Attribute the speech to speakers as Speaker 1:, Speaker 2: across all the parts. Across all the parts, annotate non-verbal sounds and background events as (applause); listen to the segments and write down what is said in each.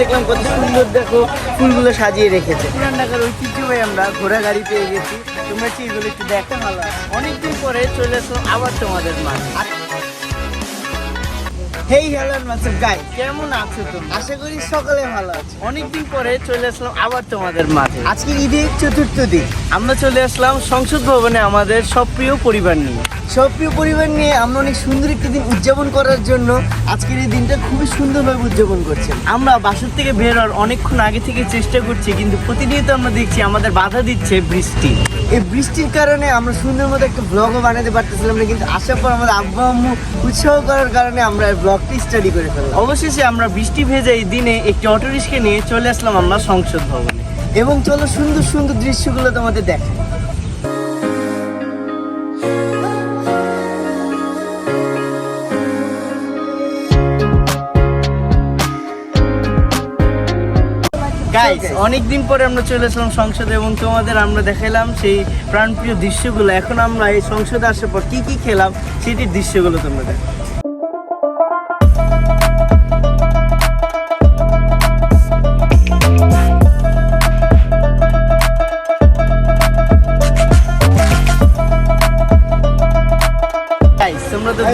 Speaker 1: দেখলাম কত সুন্দর দেখো ফুলগুলো সাজিয়ে রেখেছে। পুরান ঢাকার ঐতিহ্যবাহী আমরা ঘোড়া গাড়ি পেয়ে গেছি। তোমরা চিজগুলো একটু দেখো? ভালো অনেকদিন পরে চলে আসো আবার তোমাদের মাঝে। হেই হ্যালো মাসুদ গাই কেমন আছো তুমি? আশা করি সকলে ভালো আছে। অনেকদিন পরে চলে আসলাম আবার তোমাদের মাঝে। আজকে ঈদের চতুর্থ দিন। আমরা চলে আসলাম সংসদ ভবনে আমাদের সবপ্রিয় পরিবার নিয়ে। সবপ্রিয় পরিবার নিয়ে আমরা অনেক সুন্দর একটি দিন উদযাপন করার জন্য আজকের এই দিনটা খুবই সুন্দরভাবে উদযাপন করছি। আমরা বাসা থেকে বের হওয়ার অনেকক্ষণ আগে থেকে চেষ্টা করছি কিন্তু প্রতিনিয়ত আমরা দেখছি আমাদের বাধা দিচ্ছে বৃষ্টি। এই বৃষ্টির কারণে আমরা সুন্দর মতো একটা ব্লগও বানাতে পারতেছিলাম না কিন্তু আসার পর আমাদের আব্বা আম্মু উৎসাহ করার কারণে আমরা এই ব্লগটি স্টাডি করে ফেললাম। অবশেষে আমরা বৃষ্টি ভেজা এই দিনে একটি অটো রিক্সা নিয়ে চলে আসলাম আমরা সংসদ ভবনে। এবং চলো সুন্দর সুন্দর দৃশ্যগুলো তোমাদের দেখাই। গাইস অনেকদিন পরে আমরা চলে আসলাম সংসদে এবং তোমাদের আমরা দেখাইলাম সেই প্রাণপ্রিয় দৃশ্যগুলো। এখন আমরা এই সংসদে আসার পর কি কি খেলাম সেটির দৃশ্যগুলো তোমরা দেখো।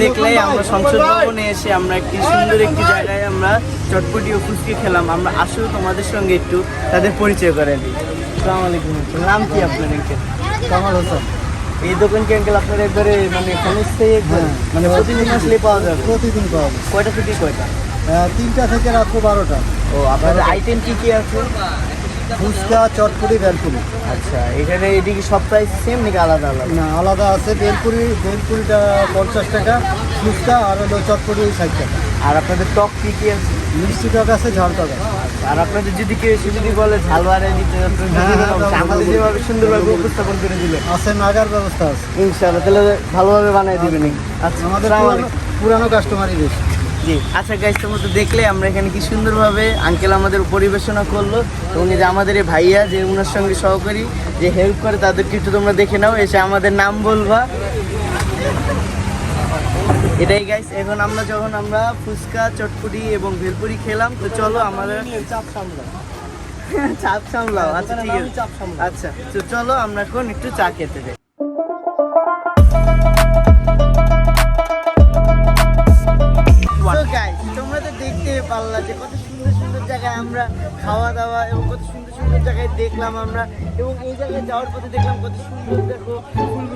Speaker 1: দেখলেই আমরা সংসদ ভবনে এসে আমরা একটি সুন্দর একটি জায়গায় আমরা চটপটি ও ফুচকি খেলাম। আমরা আসলে তোমাদের সঙ্গে একটু তাদের পরিচয় করে দিই। আসসালামু আলাইকুম। নাম কি আপনার আঙ্কেল
Speaker 2: কামাল হোসেন।
Speaker 1: এই দোকান কি আঙ্কেল আপনার একবারে মানে সমস্যাই একবার?
Speaker 2: হ্যাঁ,
Speaker 1: মানে প্রতিদিন আসলে পাওয়া যাবে?
Speaker 2: প্রতিদিন পাওয়া যায়
Speaker 1: কয়টা থেকে কয়টা?
Speaker 2: তিনটা থেকে রাত্র বারোটা।
Speaker 1: ও আপনাদের আইটেম কি কি আছে?
Speaker 2: ফুচকা চটপুরি বেলপুরি
Speaker 1: আচ্ছা এখানে এদিকে সব প্রাইস সেম নাকি আলাদা আলাদা?
Speaker 2: না আলাদা আছে। বেলপুরি বেলপুরিটা পঞ্চাশ টাকা ফুচকা আর হলো চটপুরি ষাট টাকা।
Speaker 1: আর আপনাদের টক কি কি আছে?
Speaker 2: মিষ্টি টাকা আছে ঝাল টাকা
Speaker 1: আর আপনাদের যদি কেউ এসে যদি বলে ঝাল বাড়ায় দিতে
Speaker 2: হ্যাঁ, হ্যাঁ।
Speaker 1: আমাদের যেভাবে সুন্দরভাবে উপস্থাপন করে দিলে
Speaker 2: আছে নাগার ব্যবস্থা আছে।
Speaker 1: ইনশাআল্লাহ তাহলে ভালোভাবে বানাই দিবেন। আচ্ছা
Speaker 2: আমাদের পুরানো কাস্টমারই বেশি।
Speaker 1: জি। আচ্ছা গাইস তোমরা তো দেখলে আমরা এখানে কি সুন্দরভাবে আঙ্কেল আমাদের পরিবেশনা করল এবং যে আমাদের এই ভাইয়া যে ওনার সঙ্গে সহকারী যে হেল্প করে তাদেরকে একটু তোমরা দেখে নাও এসে আমাদের নাম বলবা। এটাই গাইস এখন আমরা যখন আমরা ফুচকা চটপুরি এবং ভেলপুরি খেলাম তো চলো আমাদের
Speaker 2: চাপ সামলাও। (laughs)
Speaker 1: চাপ সামলাও আচ্ছা ঠিক আছে। আচ্ছা তো চলো আমরা এখন একটু চা খেতে যাই। পারলা যে কত সুন্দর সুন্দর জায়গায় আমরা খাওয়া দাওয়া এবং কত সুন্দর সুন্দর জায়গায় দেখলাম আমরা এবং এই জায়গায় যাওয়ার পথে দেখলাম কত সুন্দর দেখো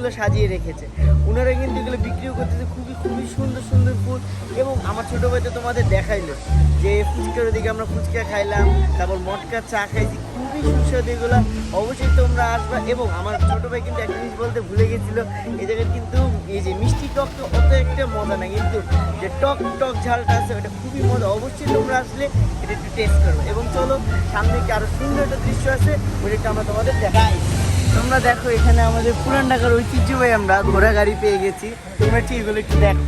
Speaker 1: ফুলগুলো সাজিয়ে রেখেছে। ওনারা কিন্তু এগুলো বিক্রিও করতেছে, খুবই খুবই সুন্দর সুন্দর ফুল। এবং আমার ছোটো ভাই তো তোমাদের দেখাইলো যে ফুচকার ওদিকে আমরা ফুচকা খাইলাম, তারপর মটকা চা খাইছি, খুবই সুস্বাদু এগুলো। অবশ্যই তোমরা আসবা। এবং আমার ছোট ভাই কিন্তু একটা জিনিস বলতে ভুলে গেছিল, এই জায়গায় কিন্তু এই যে মিষ্টি টক তো অত একটা মজা না, কিন্তু যে টক টক ঝালটা আছে ওটা খুবই মজা। অবশ্যই তোমরা আসলে এটা একটু টেস্ট করবে এবং চলো, সামনে কি আরও সুন্দর একটা দৃশ্য আছে, ওইটা আমরা তোমাদের দেখাই। তোমরা দেখো, এখানে আমাদের পুরান ঢাকার ঐতিহ্যবাহী আমরা ঘোড়া গাড়ি পেয়ে গেছি। তোমরা ঠিক এগুলো একটু দেখো।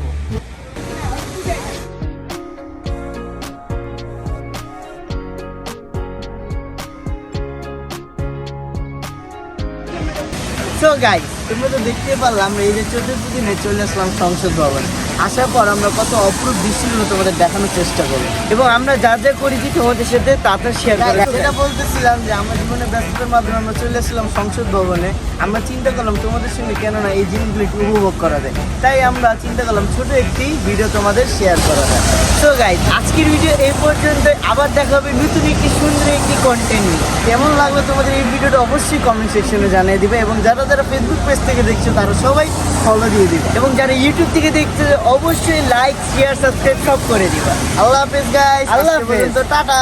Speaker 1: So গাইস তোমরা তো দেখতে পারলাম এই যে চতুর্থ দিনে চলে আসলাম সংসদ ভবন। আসার পর আমরা কত অপরূপ দৃশ্যগুলো তোমাদের দেখানোর চেষ্টা করব এবং আমরা যা যা করেছি তোমাদের সাথে তা তা শেয়ার করি যেটা বলতেছিলাম যে, আমার জীবনে ব্যস্ততার মাধ্যমে আমরা চলে আসলাম সংসদ ভবনে। আমরা চিন্তা করলাম তোমাদের সঙ্গে কেন না এই জিনিসগুলো একটু উপভোগ করা যায়। তাই আমরা চিন্তা করলাম ছোট একটি ভিডিও তোমাদের শেয়ার করা যায় সো গাইস আজকের ভিডিও এই পর্যন্ত আবার দেখা হবে নতুন একটি সুন্দর একটি কন্টেন্ট কেমন লাগল তোমাদের এই ভিডিওটা অবশ্যই কমেন্ট সেকশনে জানিয়ে দিবে। এবং যারা যারা ফেসবুক পেজ থেকে দেখছ তারা সবাই ফলো দিয়ে দিবে। এবং যারা ইউটিউব থেকে দেখছে অবশ্যই লাইক শেয়ার সাবস্ক্রাইব সব করে দিবা। আল্লাহ হাফেজ গাইস আল্লাহ হাফেজ। টাটা।